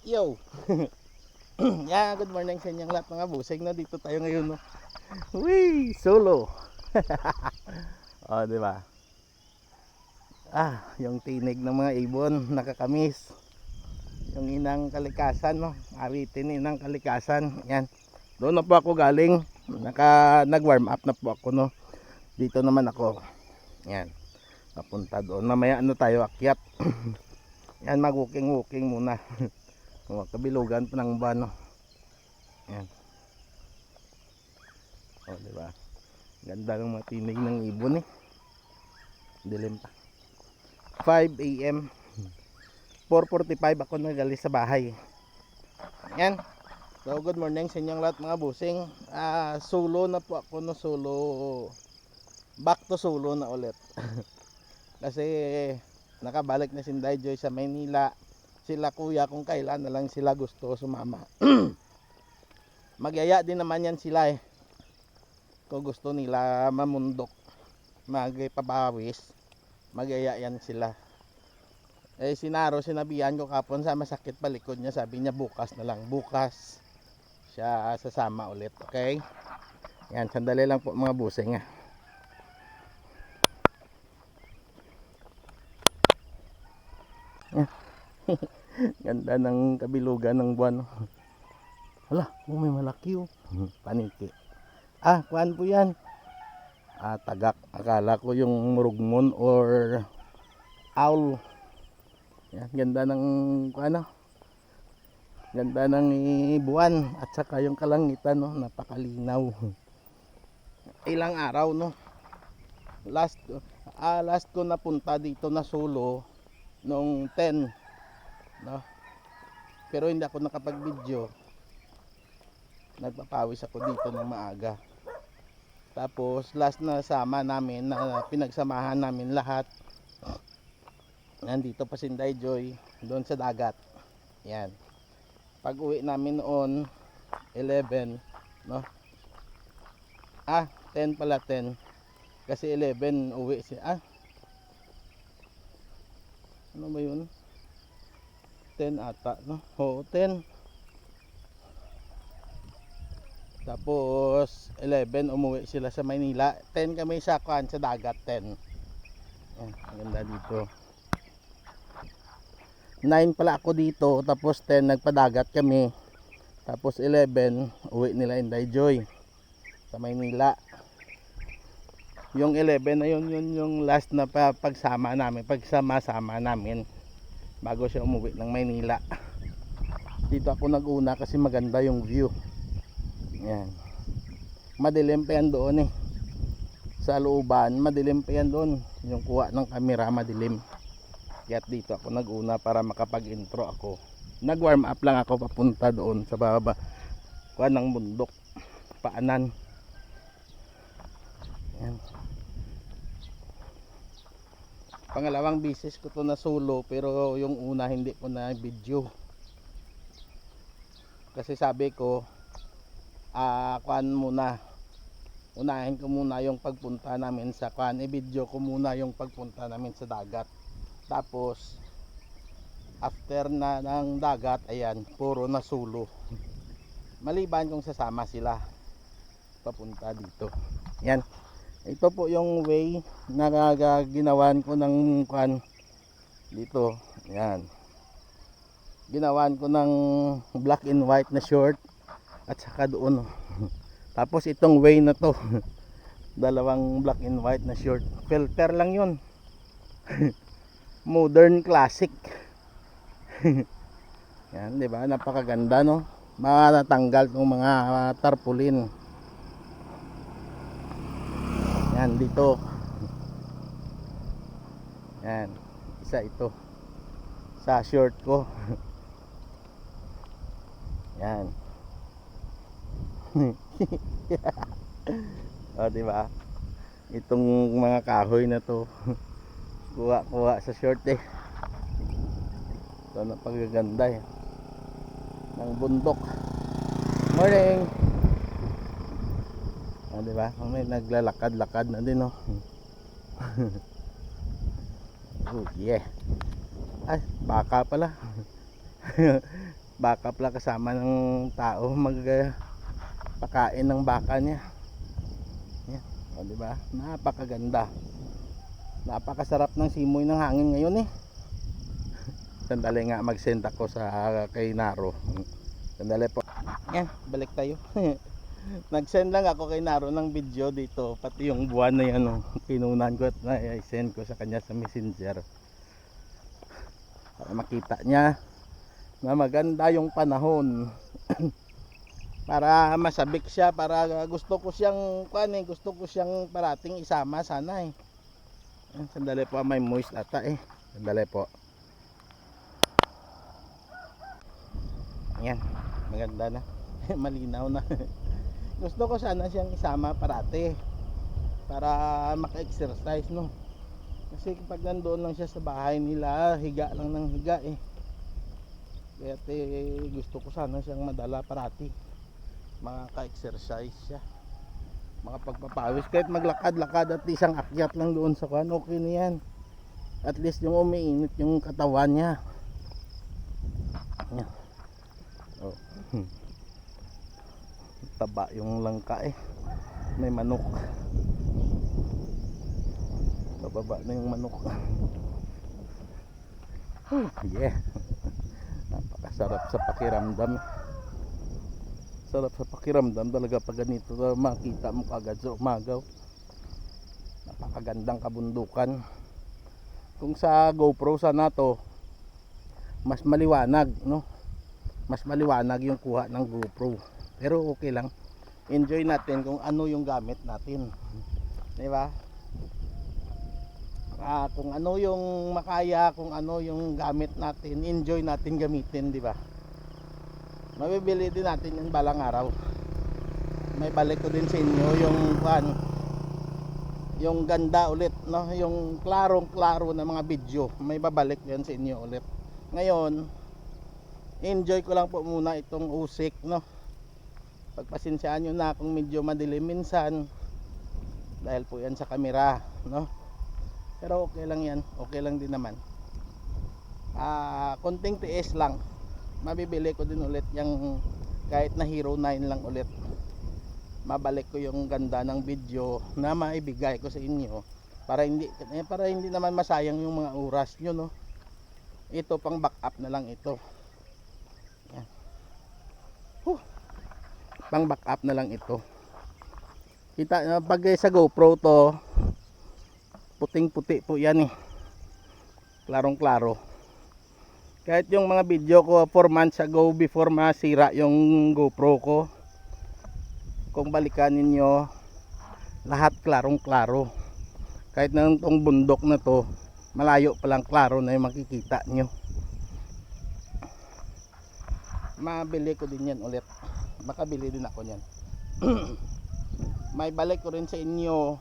Yo! yeah, good morning sa inyong lahat mga busing na dito tayo ngayon no. Wee, solo. oh, di ba? Ah, yung tinig ng mga ibon nakakamis. Yung inang kalikasan no, awitin inang kalikasan. Yan. Doon na po ako galing. Naka nag-warm up na po ako no. Dito naman ako. Yan. Papunta doon. Mamaya ano tayo akyat. Yan mag-walking-walking muna. Mga kabilugan pa ng buwan, no? Yan. O, di ba? Ganda ng mga tinig ng ibon, eh. Dilim pa. 5 a.m. 4.45 ako nagalis sa bahay. Yan. So, good morning sa inyong lahat mga busing. Ah, solo na po ako no solo. Back to solo na ulit. Kasi nakabalik na si Joy sa Maynila sila kuya kung kailan na lang sila gusto sumama. Magyaya din naman yan sila eh. Kung gusto nila mamundok, magpabawis, magyaya yan sila. Eh sinaro, sinabihan ko kapon sa masakit palikod niya, sabi niya bukas na lang, bukas siya sasama ulit, okay? Yan, sandali lang po mga busing ah. Ganda ng kabilugan ng buwan. Hala, oh, may malaki oh. Paniki. Ah, kuan po yan. Ah, tagak. Akala ko yung murugmon or owl. Yan, ganda ng ano. Ganda ng buwan at saka yung kalangitan no, napakalinaw. Ilang araw no. Last ah, last ko napunta dito na solo nung 10 no? Pero hindi ako nakapag-video. Nagpapawis ako dito ng maaga. Tapos last na sama namin na pinagsamahan namin lahat. Nandito pa si Inday Joy doon sa dagat. Yan. Pag uwi namin noon 11 no? Ah 10 pala 10 kasi 11 uwi si ah? Ano ba yun 10 ata, no? Oo, 10. Tapos 11 umuwi sila sa Maynila. 10 kami sa kuan sa dagat 10. Yan, ang ganda dito. 9 pala ako dito, tapos 10 nagpadagat kami. Tapos 11 uwi nila Inday Joy sa Maynila. Yung 11 na yun, yun yung last na pa, pagsama namin, pagsama-sama namin bago siya umuwi ng Maynila. Dito ako naguna kasi maganda yung view. Yan. Madilim pa yan doon eh. Sa looban madilim pa yan doon. Yung kuha ng camera madilim. Kaya dito ako naguna para makapag intro ako. Nag warm up lang ako papunta doon sa baba. Kuha ng bundok. Paanan pangalawang bisis ko to na solo pero yung una hindi ko na video. Kasi sabi ko ah kuan muna. Unahin ko muna yung pagpunta namin sa kuan i-video ko muna yung pagpunta namin sa dagat. Tapos after na ng dagat ayan puro na solo. Maliban kung sasama sila papunta dito. Yan ito po yung way na ginawan ko ng kwan dito. Yan ginawan ko ng black and white na short at saka doon. Tapos itong way na to dalawang black and white na short. Filter lang yun. Modern classic. Yan di ba? Napakaganda no? Matatanggal tong mga tarpaulin yan dito. Yan. Isa ito. Sa short ko. Yan. o, di ba? Itong mga kahoy na to. Kuha-kuha sa short eh. Ito na pagaganda eh. Ng bundok. Morning! Ah, di ba? May naglalakad-lakad na din, oh. oh, yeah. Ay, baka pala. backup lang kasama ng tao mag uh, ng baka niya yan o di ba napakaganda napakasarap ng simoy ng hangin ngayon eh sandali nga mag-send ako sa kay Naro sandali po yan balik tayo nag-send lang ako kay Naro ng video dito. Pati yung buwan na yan oh, pinunan ko at na-send ko sa kanya sa messenger. Para makita niya na maganda yung panahon. Para masabik siya para gusto ko siyang kuan eh, gusto ko siyang parating isama sana eh. Sandali po may moist ata eh. Sandali po. Ayan, maganda na. Malinaw na. Gusto ko sana siyang isama parate para maka-exercise, no? Kasi pag nandoon lang siya sa bahay nila, higa lang ng higa eh. Kaya eh, gusto ko sana siyang madala parati. Makaka-exercise siya. Makapagpapawis. Kahit maglakad-lakad at isang akyat lang doon sa kan, okay na yan. At least yung umiinit yung katawan niya. Yan. Oh. Taba yung langka eh. May manok. Bababa na yung manok. Hmm, yeah. Napakasarap sa pakiramdam. Sarap sa pakiramdam talaga pag ganito makita mo kagad sa umagaw. Napakagandang kabundukan. Kung sa GoPro sana to mas maliwanag, no? mas maliwanag yung kuha ng GoPro pero okay lang. Enjoy natin kung ano yung gamit natin. Di ba? Ah, kung ano yung makaya kung ano yung gamit natin enjoy natin gamitin di ba? Mabibili din natin yung balang araw. May balik ko din sa inyo yung kan yung ganda ulit no? Yung klarong klaro na mga video. May babalik yan sa inyo ulit. Ngayon enjoy ko lang po muna itong usik no pagpasensyaan nyo na kung medyo madilim minsan dahil po yan sa kamera no? Pero okay lang yan okay lang din naman. Ah konting tiis lang. Mabibili ko din ulit yung kahit na hero 9 lang ulit. Mabalik ko yung ganda ng video na maibigay ko sa inyo para hindi eh, para hindi naman masayang yung mga oras nyo no? Ito pang backup na lang ito pang backup na lang ito. Kita uh, pag eh, sa GoPro to puting puti po yan eh. Klarong klaro kahit yung mga video ko 4 months ago before masira yung GoPro ko kung balikan ninyo lahat klarong klaro kahit na itong bundok na to malayo pa lang klaro na yung makikita nyo. Mabili ko din yan ulit makabili din ako niyan. May balik ko rin sa inyo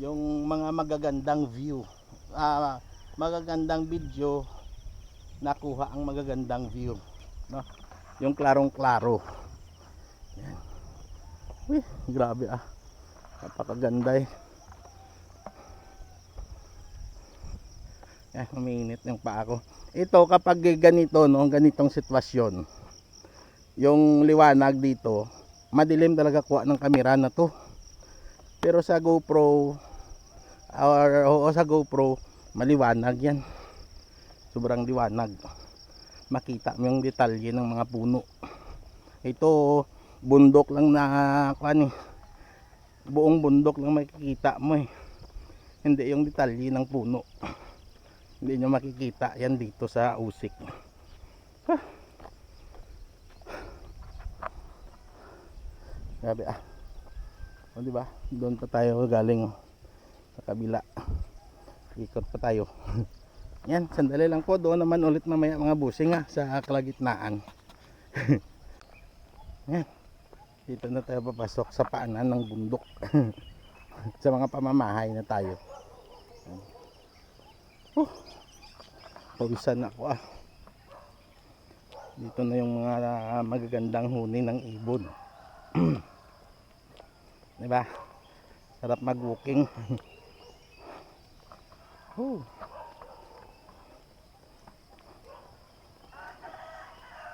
yung mga magagandang view. Ah, magagandang video nakuha ang magagandang view no? yung klarong klaro yan. Uy, grabe ah. Napakaganda eh. Yan umiinit yung paa ko. Ito kapag ganito no ganitong sitwasyon yung liwanag dito madilim talaga kuha ng kamera na to. Pero sa GoPro or o sa GoPro maliwanag yan. Sobrang liwanag. Makita mo yung detalye ng mga puno. Ito bundok lang na kuan eh buong bundok lang makikita mo eh. Hindi yung detalye ng puno. Hindi nyo makikita yan dito sa usik. Huh. Grabe ah. O di ba? Doon pa tayo galing oh. sa kabila. Ikot pa tayo. Yan, sandali lang po. Doon naman ulit mamaya mga busing ah, sa kalagitnaan. Yan. Dito na tayo papasok sa paanan ng bundok. sa mga pamamahay na tayo. Oh, pawisan ako ah. Dito na yung mga magagandang huni ng ibon. Diba? Sarap mag-walking.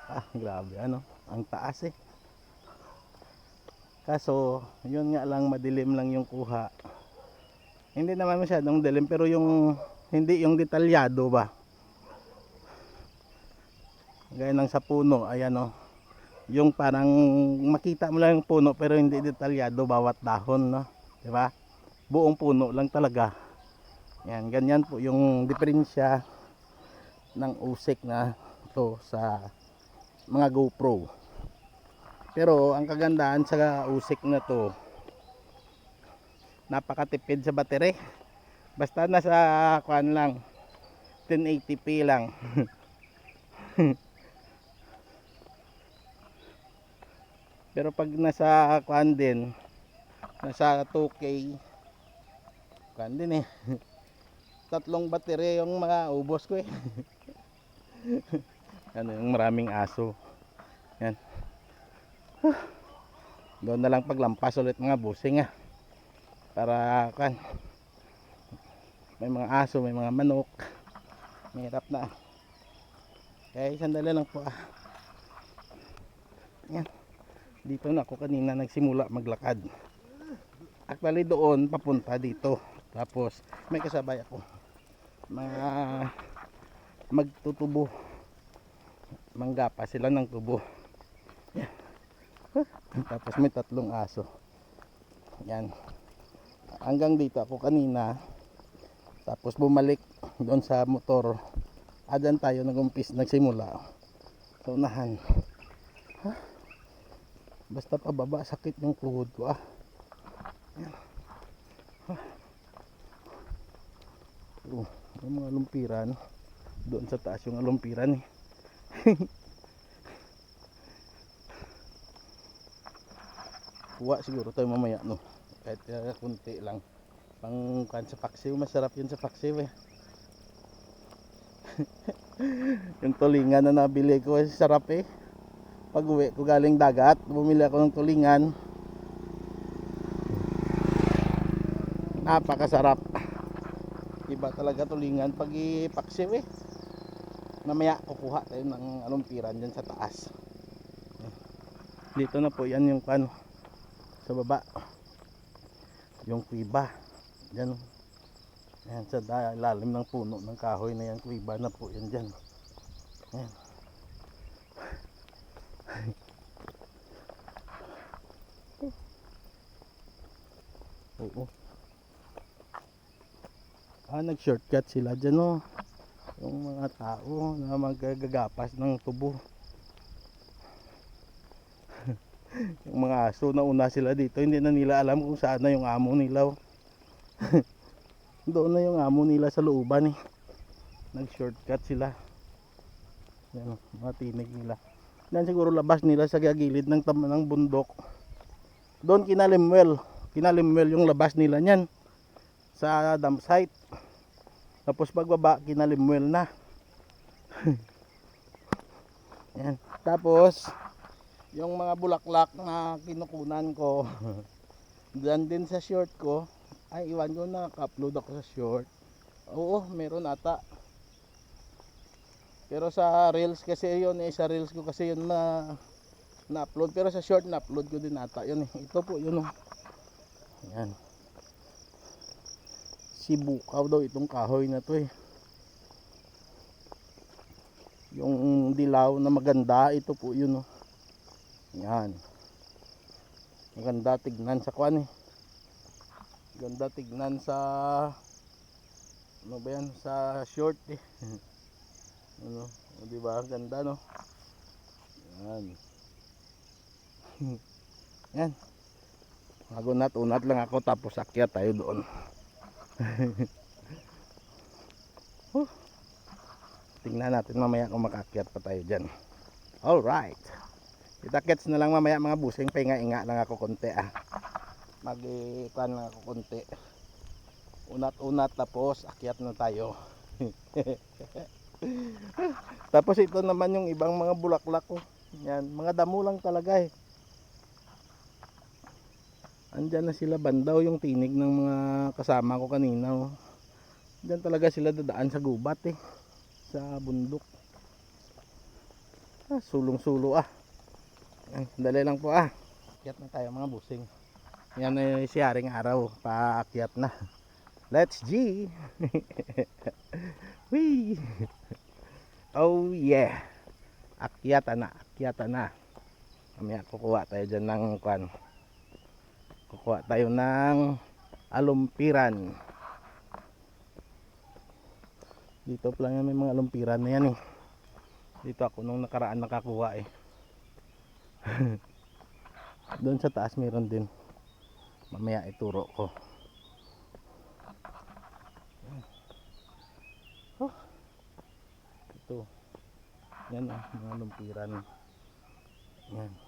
Ah, grabe ano. Ang taas eh. Kaso, yun nga lang madilim lang yung kuha. Hindi naman masyadong dilim pero yung hindi yung detalyado ba. Gaya ng sa puno, ayan o. Yung parang makita mo lang yung puno pero hindi detalyado bawat dahon, no? 'Di ba? Buong puno lang talaga. Yan, ganyan po yung diferensya ng usik na to sa mga GoPro. Pero ang kagandahan sa usik na to, napakatipid sa battery. Basta nasa kuan lang 1080p lang. Pero pag nasa kuan din, nasa 2K, kuan din eh. Tatlong battery yung mga ubos ko eh. ano yung maraming aso. Yan. Doon na lang paglampas ulit mga busing ah. Para kan may mga aso, may mga manok. Mahirap na. Kaya sandali lang po ah. Yan. Dito na ako kanina nagsimula maglakad. Actually doon papunta dito. Tapos may kasabay ako. Mga magtutubo. Manggapa sila ng tubo. Yan. Tapos may tatlong aso. Yan. Hanggang dito ako kanina. Tapos bumalik doon sa motor. Adan tayo nagumpis nagsimula. Sa unahan. Basta pababa sakit yung tuhod ko ah. Yan. Ha? Oh, may mga lumpiran. Doon sa taas yung alumpiran eh. Kuha siguro tayo mamaya no. Kahit uh, kunti lang. Pang kan sa paksiw, masarap yun sa paksiw eh. yung tulingan na nabili ko, eh, sarap eh. Pag uwi ko galing dagat, bumili ako ng tulingan. Napakasarap. Iba talaga tulingan pag ipaksiw eh. Mamaya kukuha tayo ng alumpiran dyan sa taas. Dito na po yan yung kan sa baba. Yung kuiba. Yan. Yan sa ilalim ng puno ng kahoy na yan. Kuiba na po yan dyan. Yan. Oo. Ah, nag-shortcut sila dyan oh. Yung mga tao na magagagapas ng tubo. yung mga aso na una sila dito, hindi na nila alam kung saan na yung amo nila. oh. Doon na yung amo nila sa looban eh. Nag-shortcut sila. Yan, oh, mga tinig nila. Yan siguro labas nila sa gilid ng, ng bundok. Doon kinalimwell. Kinalimwell yung labas nila niyan. Sa dump site. Tapos pagbaba, kinalimwell na. Yan. Tapos, yung mga bulaklak na kinukunan ko, dyan din sa short ko, ay iwan ko na, upload ako sa short. Oo, meron ata. Pero sa reels kasi yun, eh, sa reels ko kasi yun na na-upload. Pero sa short na-upload ko din ata yun eh. Ito po yun oh. Yan. Sibukaw daw itong kahoy na to eh. Yung dilaw na maganda, ito po yun oh. Yan. Maganda tignan sa kwan eh. Ganda tignan sa ano ba yan sa short eh. ano, o, di ba? Ganda no. Yan. Yan. Magunat unat lang ako tapos akyat tayo doon. Huh. Tingnan natin mamaya kung makakyat pa tayo dyan. Alright. Kita-kits na lang mamaya mga busing. Pahinga-inga lang ako konti ah. Mag-ipan lang ako konti. Unat-unat tapos akyat na tayo. tapos ito naman yung ibang mga bulaklak ko. Yan, mga damo lang talaga eh. Andyan na sila bandaw yung tinig ng mga kasama ko kanina. Oh. Diyan talaga sila dadaan sa gubat eh. Sa bundok. Ah, sulong-sulo ah. Ay, dali lang po ah. Akyat na tayo mga busing. Yan ay si Haring Araw. Paakyat na. Let's G! Wee! Oh yeah! Akyata na, akyata na. Mamaya kukuha tayo dyan ng kwan. Kukuha tayo ng alumpiran. Dito lang yan may mga alumpiran na yan eh. Dito ako nung nakaraan nakakuha eh. Doon sa taas meron din. Mamaya ituro ko. Oh. Ito. Yan ah, mga lumpiran. Yan.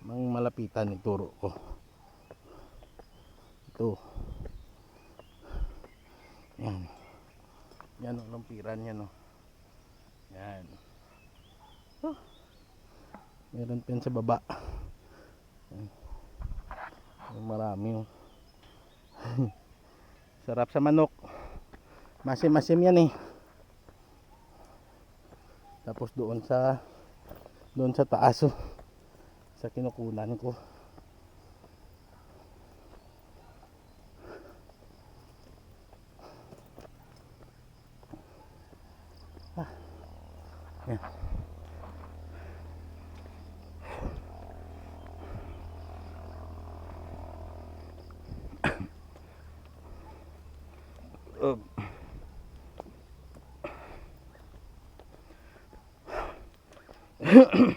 Mang malapitan ituro ko. Ito. Yan. Yan ang lumpiran yan oh. Yan. Oh. Meron pa sa baba. Yan. Marami oh. Sarap sa manok. Masim-masim yan eh. Tapos doon sa doon sa taas oh, sa kinukunan ko. Ah. Yan. Ugh.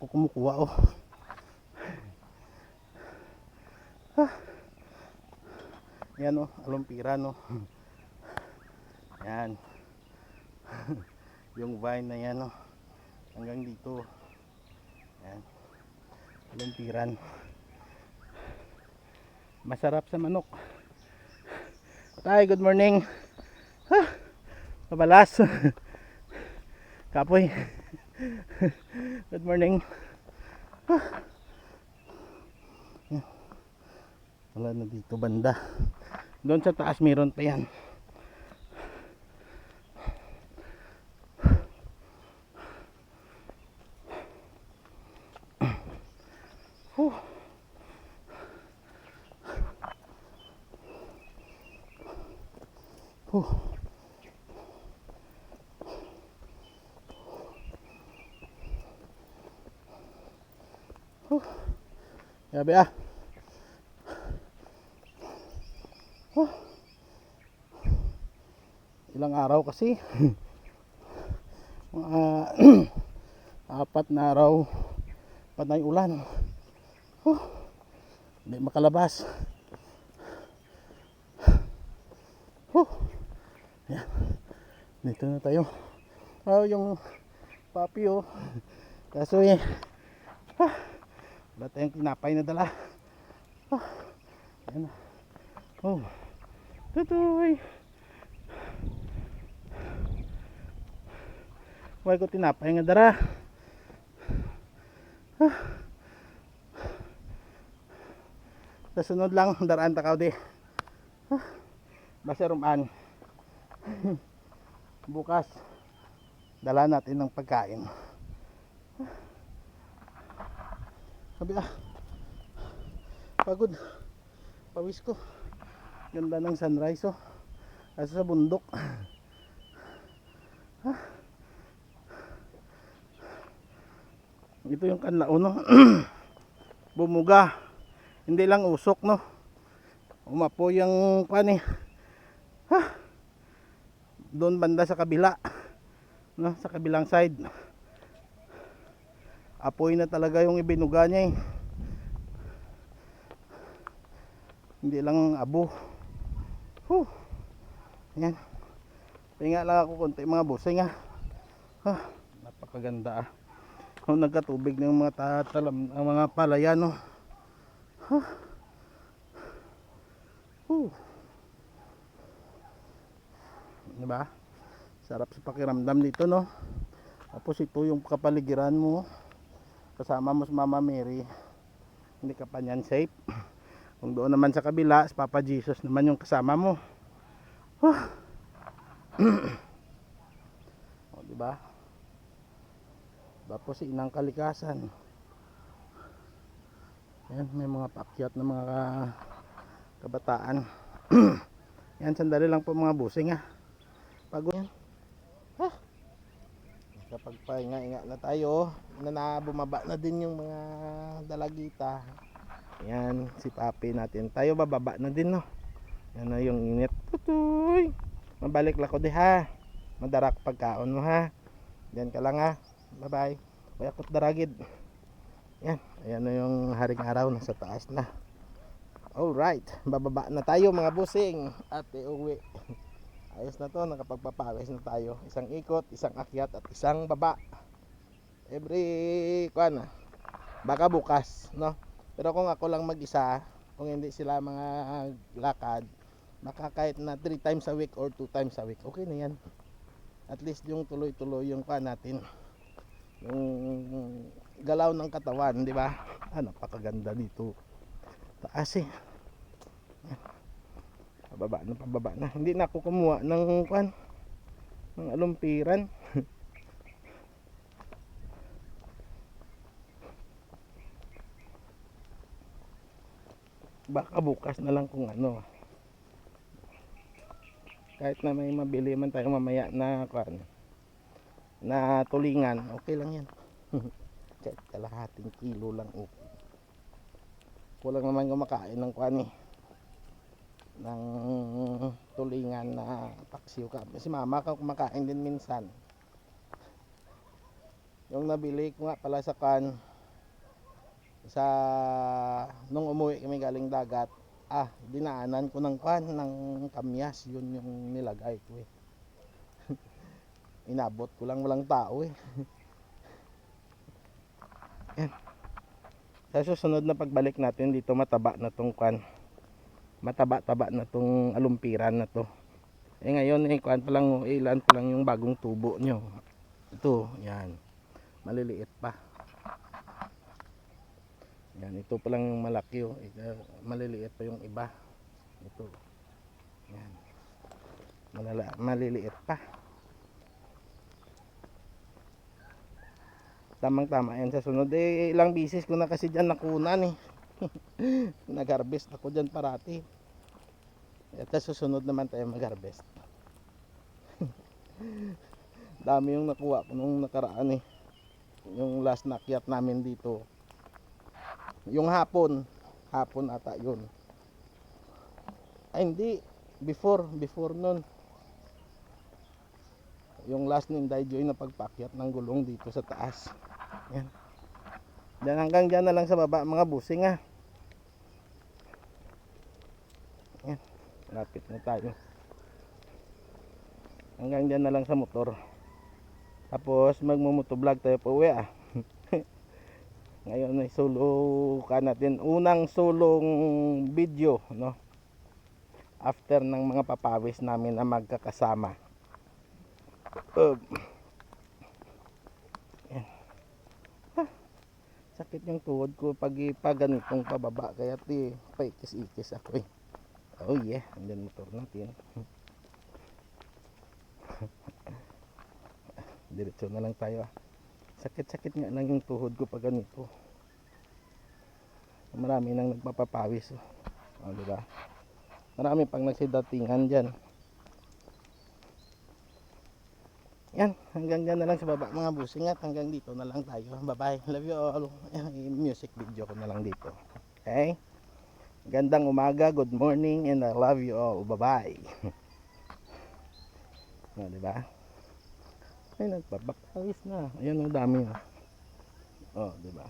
ako kumukuha oh. Ah. Yan oh, alumpira no. Yan. Yung vine na yan oh. Hanggang dito. Yan. Alumpiran. Masarap sa manok. Tay, good morning. Ha, mabalas. Kapoy. good morning. Wala na dito banda. Doon sa taas meron pa yan. Whew. Whew. Grabe ah. Whew. Ilang araw kasi. Mga apat na araw panay ulan. Huh. Hindi makalabas. Huh. Yan. Dito na tayo. Oh, yung papi oh. Kaso eh. Wala tayong tinapay na dala. Ah. Oh. Tutoy. Huwag ko tinapay nga dara. Ah. Sa sunod lang, daraan takaw di. Ah, Basta rumaan. Bukas, dala natin ng pagkain. Ah. Sabi ah, pagod. Pawis ko. Ganda ng sunrise oh. Kasi sa bundok. Ah. Ito yung kanlao no. Bumuga hindi lang usok no umapo yung pan eh ha doon banda sa kabila no sa kabilang side apoy na talaga yung ibinuga niya eh hindi lang abo huh yan tinga lang ako konti mga busing ah ha napakaganda ah oh, nagkatubig ng mga tatalam ang mga palayan no Huh. Huh. Diba? Sarap sa pakiramdam dito, no? Tapos ito yung kapaligiran mo. Kasama mo si Mama Mary. Hindi ka pa niyan safe. Kung doon naman sa kabila, si Papa Jesus naman yung kasama mo. Huh. o, di ba? Tapos si inang kalikasan. Yan, may mga pakyat na mga ka- kabataan. yan, sandali lang po mga busing ha. Pagod yan. Pahinga-hinga na tayo, na, na bumaba na din yung mga dalagita. Yan, si papi natin. Tayo bababa na din no. Yan na yung init. Tutoy. Mabalik lang ko di ha. Madarak pagkaon mo ha. Diyan ka lang ha. Bye bye. Kaya daragid. Yan. Ayan na yung haring araw. Nasa taas na. Alright. Bababa na tayo mga busing. At iuwi. Ayos na to. Nakapagpapawis na tayo. Isang ikot, isang akyat, at isang baba. Every, kuan Baka bukas, no? Pero kung ako lang mag-isa, kung hindi sila mga lakad, baka kahit na 3 times a week or 2 times a week, okay na yan. At least yung tuloy-tuloy yung kuan natin. Yung galaw ng katawan, di ba? Ah, napakaganda dito. Taas eh. Pababa na, pababa na. Hindi na ako kumuha ng kuan ng alumpiran. baka bukas na lang kung ano kahit na may mabili man tayo mamaya na kwan na tulingan okay lang yan kahit kalahating kilo lang okay kulang naman kumakain ng kwan eh ng tulingan na paksiw ka. Si mama ka kumakain din minsan. Yung nabili ko nga pala sa kwan sa nung umuwi kami galing dagat ah dinaanan ko ng kwan ng kamyas. Yun yung nilagay ko eh. Inabot ko lang walang tao eh. Yan. Sa susunod na pagbalik natin dito mataba na tong kwan mataba-taba na tong alumpiran na to eh ngayon eh kwan pa lang oh, ilan pa lang yung bagong tubo nyo ito yan maliliit pa yan, ito pa lang yung malaki oh. Ito, maliliit pa yung iba. Ito. Yan. Malala, maliliit pa. Tamang-tama yan sa sunod. Eh, ilang bisis ko na kasi dyan nakunan eh. Nag-harvest ako dyan parati. At susunod naman tayo mag-harvest. Dami yung nakuha ko nung nakaraan eh. Yung last nakyat namin dito. Yung hapon hapon ata yun. Ay hindi. Before before nun. Yung last ni Inday Joy na pagpakyat ng gulong dito sa taas. Yan. Diyan hanggang dyan na lang sa baba mga busing ha yan lapit na tayo. Hanggang dyan na lang sa motor. Tapos magmumotovlog tayo pa uwi ah. Ngayon ay solo ka natin. Unang solong video no? After ng mga papawis namin na magkakasama. Ah, sakit yung tuhod ko pag pag ganitong pababa kaya ti paikis-ikis ako eh oh yeah. Andyan motor natin. Diretso na lang tayo ah. Sakit-sakit nga lang yung tuhod ko pag ganito. Marami nang nagpapapawis oh. oh di ba? Marami pang nagsidatingan dyan. Yan hanggang dyan na lang sa baba mga busing at hanggang dito na lang tayo. Bye bye love you all. Music video ko na lang dito. Okay gandang umaga good morning and I love you all. Bye bye oh, di ba ay nagpapakawis na. Ayan ang dami na oh di ba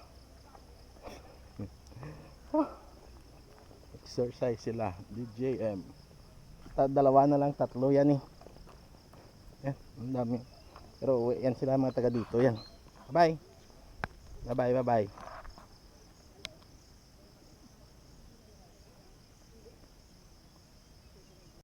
oh. exercise sila DJM Ta dalawa na lang tatlo yan eh. Yan ang dami. Pero yan sila mga taga dito yan bye bye bye bye bye